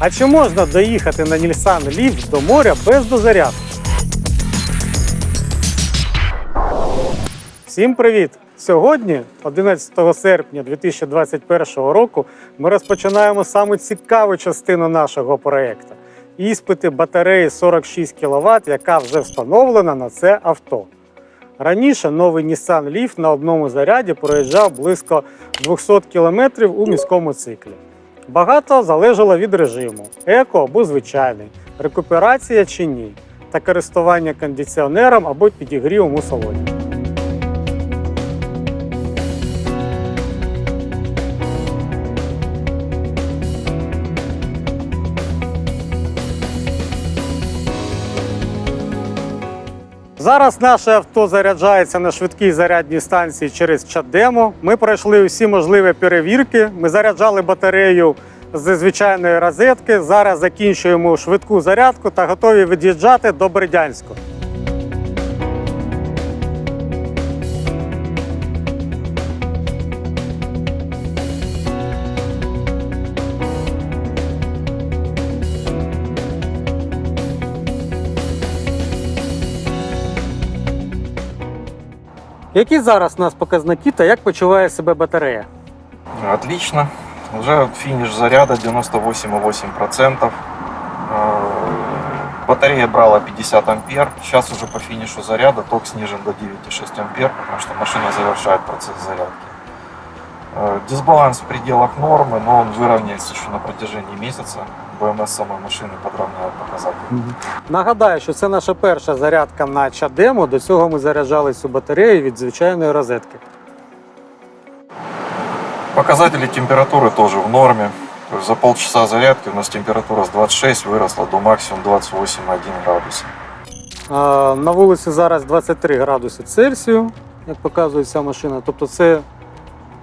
А чи можна доїхати на Нільсан Ліфт до моря без дозарядки? Всім привіт! Сьогодні, 11 серпня 2021 року, ми розпочинаємо саму цікаву частину нашого проєкту іспити батареї 46 кВт, яка вже встановлена на це авто. Раніше новий Nissan Leaf на одному заряді проїжджав близько 200 км у міському циклі. Багато залежало від режиму: еко або звичайний, рекуперація чи ні, та користування кондиціонером або підігрівом у салоні. Зараз наше авто заряджається на швидкій зарядній станції через чаддемо. Ми пройшли усі можливі перевірки. Ми заряджали батарею зі звичайної розетки. Зараз закінчуємо швидку зарядку та готові від'їжджати до Бердянську. Які зараз у нас показники та як почуває себе батарея? Отлично. Уже финиш заряда 98,8%. Э, Батарея брала 50 ампер. Сейчас уже по финишу заряда ток снижен до 9,6 ампер, потому что машина завершает процесс зарядки. Э, Дисбаланс в пределах нормы, но он выровняется еще на протяжении месяца. БМС самой машины подравняет показатели. Нагадаю, що це наша перша зарядка на Чадемо. До цього ми заряджали цю батарею від звичайної розетки. Показатели температуры тоже в норме. То есть за полчаса зарядки у нас температура с 26 выросла до максимум 28,1 градуса. А, На вулиці зараз 23 градуси Цельсію, як показує ця машина. Тобто це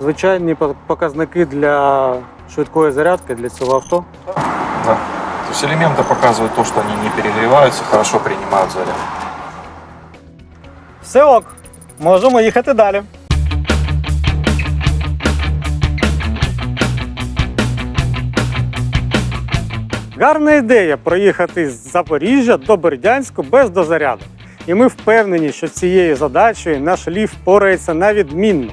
звичайні по- показники для швидкої зарядки для цього авто. Да. То есть элементы показывают то, что они не перегреваются, хорошо принимают заряд. Все ок, можемо їхати далі. Гарна ідея проїхати з Запоріжжя до Бердянську без дозаряду. І ми впевнені, що з цією задачею наш ліфт впорається на відмінно.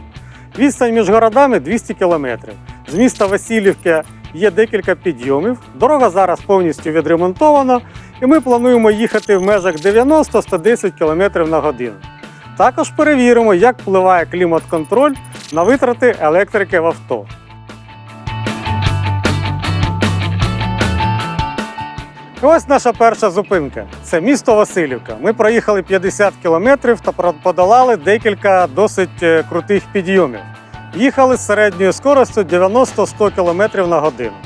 Відстань між городами 200 кілометрів. З міста Васильівки є декілька підйомів. Дорога зараз повністю відремонтована, і ми плануємо їхати в межах 90-110 км на годину. Також перевіримо, як впливає клімат-контроль на витрати електрики в авто. Ось наша перша зупинка. Це місто Васильівка. Ми проїхали 50 кілометрів та подолали декілька досить е, крутих підйомів. Їхали з середньою скоростю 90-100 км на годину.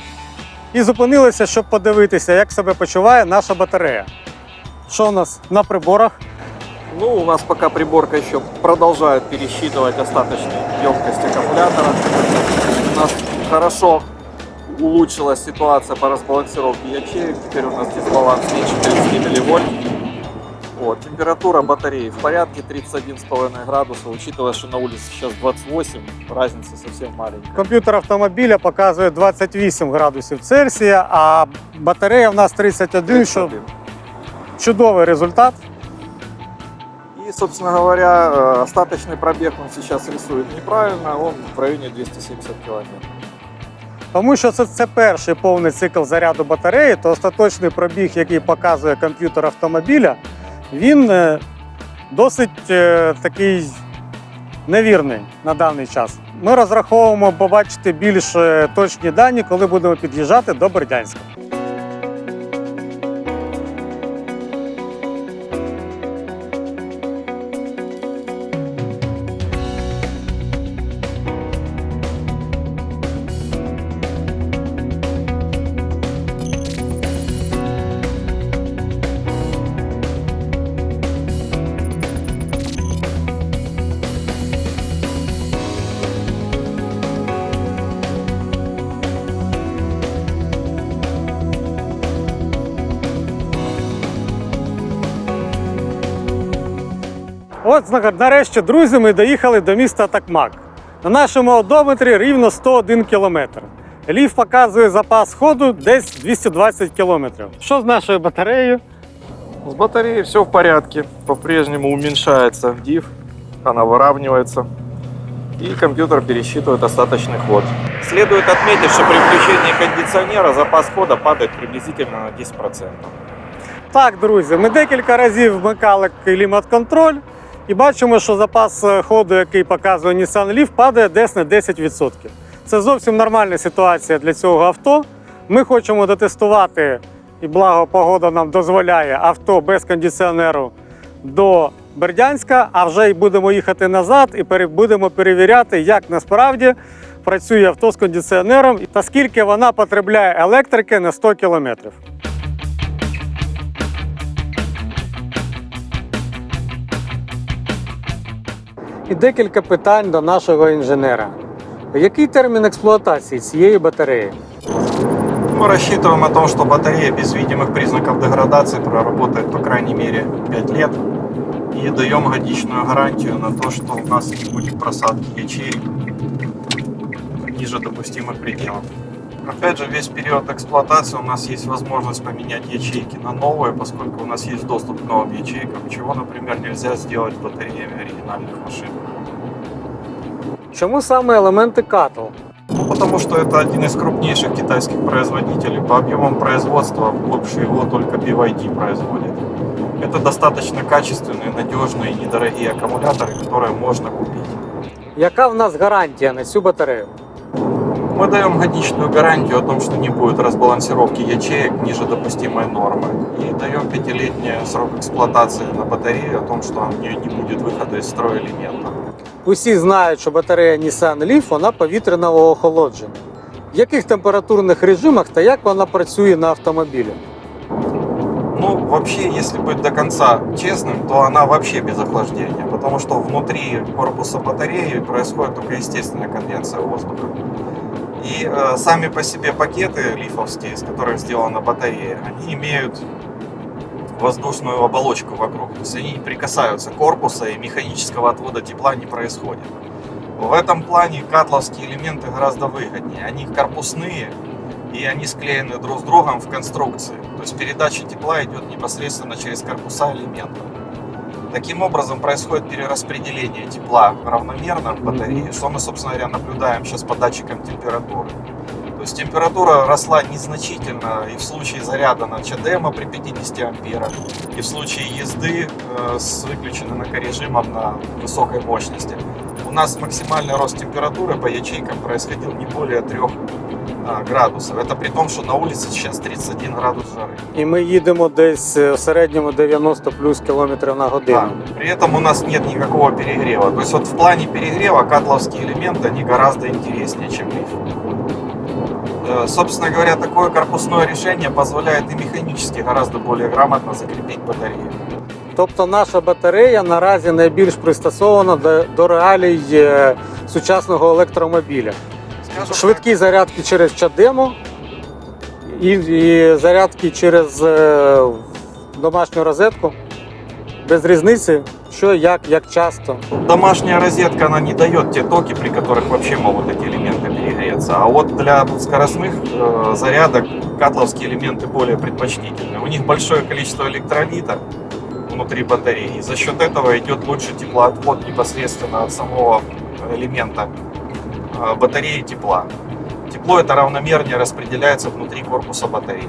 І зупинилися, щоб подивитися, як себе почуває наша батарея. Що у нас на приборах? Ну, у нас пока приборка еще продолжает пересчитывать остаточную емкость аккумулятора. У нас хорошо улучшилась ситуация по разбалансировке ячеек. Теперь у нас дисбаланс меньше 30 милливольт. Вот, температура батареи в порядке 31,5 градуса, учитывая, что на улице сейчас 28, разница совсем маленькая. Комп'ютер автомобіля показує 28 градусів Цельсія, а батарея в нас 31, що 31. чудовий результат. И, собственно говоря, э, остаточный пробег он сейчас рисует неправильно, он в районе 270 километров. Тому що це, це перший повний цикл заряду батареї, то остаточний пробіг, який показує комп'ютер автомобіля, він е, досить е, такий невірний на даний час. Ми розраховуємо побачити більш е, точні дані, коли будемо під'їжджати до Бердянська. От зна- нарешті, друзі, ми доїхали до міста Такмак. На нашому одометрі рівно 101 кілометр. Ліф показує запас ходу десь 220 км. Що з нашою батареєю? С батареей все в порядке. По-прежнему уменьшается diff, она выравнивается. И компьютер пересчитывает остаточный ход. Следует отметить, что при включении кондиционера запас хода падает приблизительно на 10%. Так, друзі, ми декілька разів вмикали клімат-контроль і бачимо, що запас е, ходу, який показує Nissan Leaf, падає десь на 10%. Це зовсім нормальна ситуація для цього авто. Ми хочемо дотестувати, і благо погода нам дозволяє авто без кондиціонеру до Бердянська, а вже й будемо їхати назад і будемо перевіряти, як насправді працює авто з кондиціонером та скільки вона потребляє електрики на 100 кілометрів. І декілька питань до нашого інженера. Який термін експлуатації цієї батареї? Мы рассчитываем о том, что батарея без видимых признаков деградации проработает по крайней мере 5 лет. И даем годичную гарантию на то, что у нас не будет просадки ячеек ниже допустимых пределов. Опять же, весь период эксплуатации у нас есть возможность поменять ячейки на новые, поскольку у нас есть доступ к новым ячейкам, чего, например, нельзя сделать батареями оригинальных машин. Чому саме елементи катл? Ну, потому что это один из крупнейших китайских производителей. По объемам производства больше его только BYD производит. Это достаточно качественные, надежные и недорогие аккумуляторы, которые можно купить. Яка в нас гарантія на цю батарею? Мы даем годичную гарантию о том, что не будет разбалансировки ячеек ниже допустимой нормы. И даем пятилетний срок эксплуатации на батарее о том, что у нее не будет выхода из строя элемента. Усі знають, що батарея Nissan Leaf вона повітряного охолодження. В яких температурних режимах та як вона працює на автомобілі? Ну, вообще, если быть до конца честным, то она вообще без охлаждения, потому что внутри корпуса батареи происходит только естественная конденсация воздуха. И э, сами по себе пакеты лифовские, из которых сделана батарея, они имеют воздушную оболочку вокруг. То есть они не прикасаются к корпусу и механического отвода тепла не происходит. В этом плане катловские элементы гораздо выгоднее. Они корпусные, и они склеены друг с другом в конструкции. То есть передача тепла идет непосредственно через корпуса элементов. Таким образом происходит перераспределение тепла равномерно в батарее, что мы, собственно говоря, наблюдаем сейчас по датчикам температуры. То есть температура росла незначительно и в случае заряда на ЧДМа при 50 амперах, и в случае езды э, с выключенным экорежимом на высокой мощности. У нас максимальный рост температуры по ячейкам происходил не более 3 градусов. Это при том, что на улице сейчас 31 градус жары. І ми їдемо десь е, в середньому 90 плюс кілометрів на годину. Да. При этом у нас нет никакого перегрева. То есть вот в плане перегрева катловские элементы, они гораздо интереснее, чем лиф. Э, Собственно говоря, такое корпусное решение позволяет и механически гораздо более грамотно закрепить батарею. Тобто наша батарея наразі найбільш пристосована до, до реалій е, сучасного електромобіля. Скажем Швидкі зарядки через чадему і, і зарядки через е, домашню розетку. Без різниці, що, як, як часто. так, домашняя розетка, она не дает те токи, при которых вообще могут эти элементы перегреться. А вот для скоростных э, зарядок катловские элементы более предпочтительны. У них большое количество электролита внутри батареи. И за счет этого идет лучше теплоотвод непосредственно от самого элемента э, батареи тепла. Тепло это равномернее распределяется внутри корпуса батареи.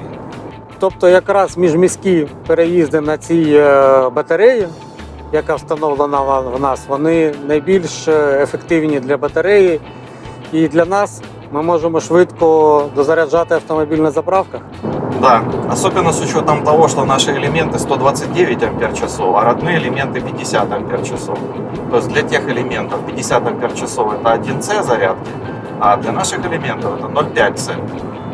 Тобто якраз міжміські переїзди на цій е, батареї, яка встановлена в нас, вони найбільш е, ефективні для батареї. І для нас ми можемо швидко дозаряджати автомобіль на заправках. Да, особенно с учетом того, что наши элементы 129 ампер часов, а родные элементы 50 ампер часов. То есть для тех элементов 50 ампер часов это 1С зарядки, а для наших элементов это 0,5С.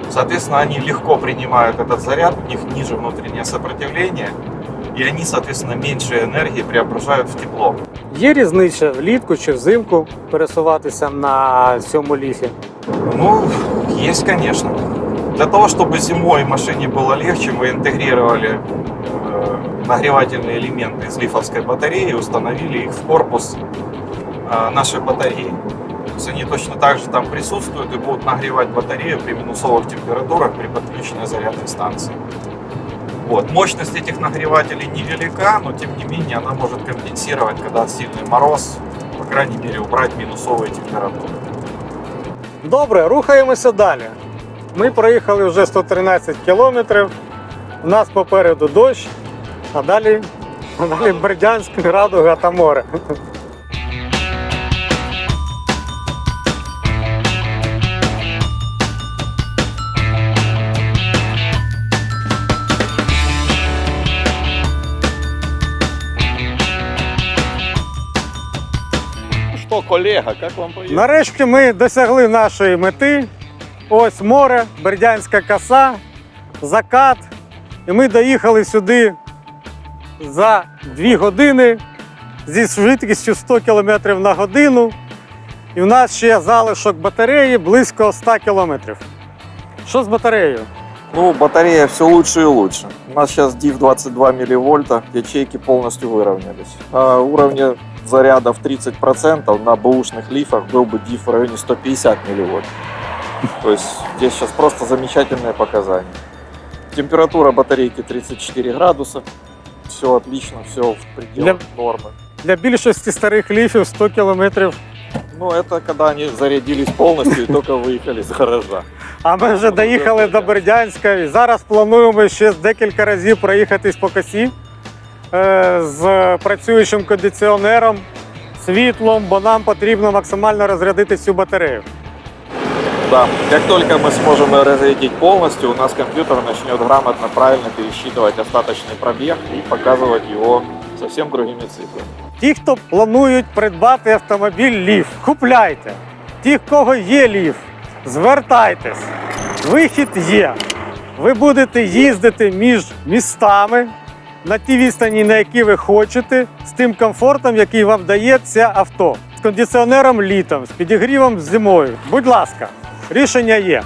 Соответственно, они легко принимают этот заряд, у них ниже внутреннее сопротивление, и они, соответственно, меньше энергии преображают в тепло. Є різниця влітку чи взимку пересуватися на цьому ліфі. Ну, есть, конечно. Для того, чтобы зимой машине было легче, мы интегрировали э, нагревательные элементы из лифовской батареи, установили их в корпус э, нашей батареи. То есть они точно так же там присутствуют и будут нагревать батарею при минусовых температурах при подключенной зарядной станции. Вот. Мощность этих нагревателей невелика, но тем не менее она может компенсировать, когда сильный мороз, по крайней мере, убрать минусовые температуры. Добре, рухаємося далі. Ми проїхали вже 113 кілометрів. У нас попереду дощ, а далі, а далі Бердянськ, Радуга та море. Что, коллега, как вам поехать? Нарешті ми досягли нашої мети. Ось море, Бердянська коса, закат. І ми доїхали сюди за 2 години зі швидкістю 100 км на годину. І в нас ще залишок батареї близько 100 км. Що з батареєю? Ну, батарея все лучше и лучше. У нас сейчас DIV 22 милливольта, ячейки полностью выровнялись. А уровня заряда в 30% на бэушных лифах был бы DIV в районе 150 милливольт. То есть здесь сейчас просто замечательные показания. Температура батарейки 34 градуса. Все отлично, все в пределах нормы. Для більшості старих ліфів 100 км. Ну, это когда они зарядились полностью и только выехали с гаража. А ми вже доїхали до Бердянська і зараз плануємо ще декілька разів проїхатись по косі е, з працюючим кондиціонером, світлом, бо нам потрібно максимально розрядити цю батарею. Да, как только мы сможем ее разрядить полностью, у нас компьютер начнет грамотно, правильно пересчитывать остаточный пробег и показывать его совсем другими цифрами. Ті, хто планують придбати автомобіль ліф, купляйте. Ті, в кого є ліф, звертайтесь. Вихід є. Ви будете їздити між містами на тій відстані, на які ви хочете, з тим комфортом, який вам дає це авто. З кондиціонером літом, з підігрівом зимою. Будь ласка, рішення є.